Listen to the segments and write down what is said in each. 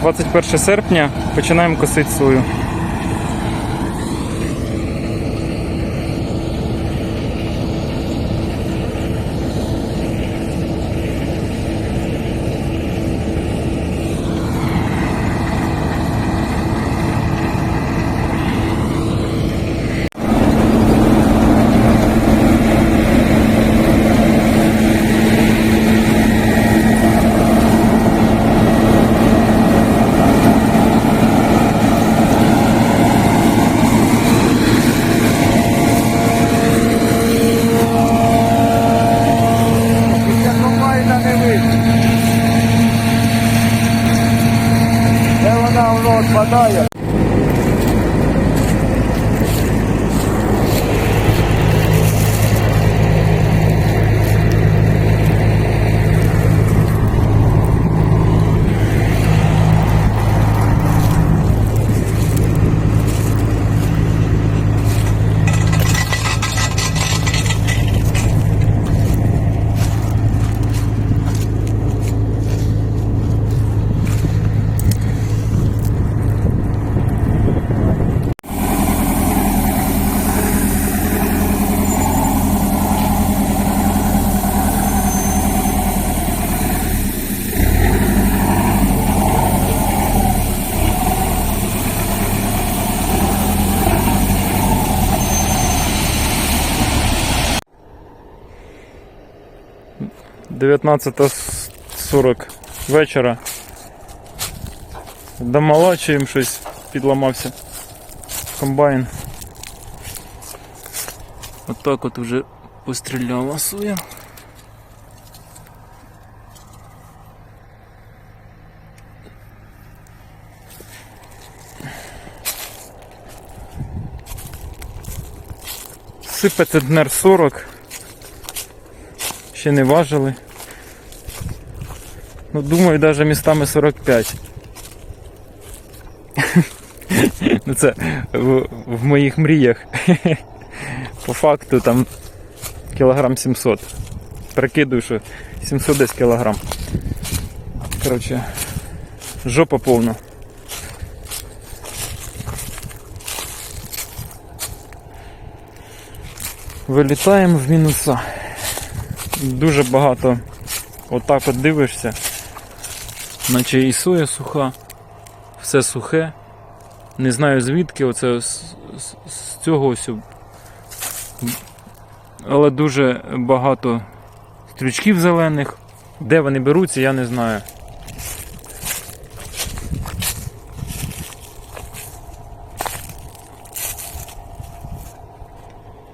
21 серпня починаємо косити сою. batallas. 19.40 вечора. До щось підламався комбайн. Отак от, от вже постріляла суя. Сипати днер 40. Ще не важили. Ну, думаю, навіть містами 45. ну це в, в моїх мріях. По факту там кілограм 700. Прикидую, що 700 десь кілограм. Коротше, жопа повна. Вилітаємо в мінуса. Дуже багато отак от дивишся, наче і соя суха, все сухе. Не знаю звідки оце з, з, з цього ось. Але дуже багато стрючків зелених. Де вони беруться, я не знаю.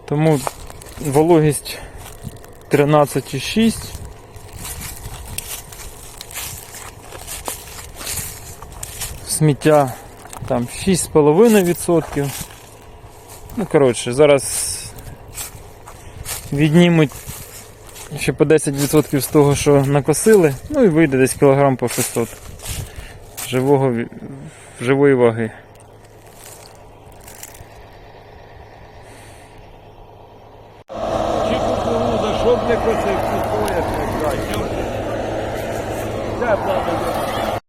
Тому вологість 13,6. Сміття там 6,5%. Ну, коротше, зараз віднімуть ще по 10% з того, що накосили, ну і вийде десь кілограм по 600 живого, живої ваги. Чи кукуруза, щоб не косив, не краще. Це плане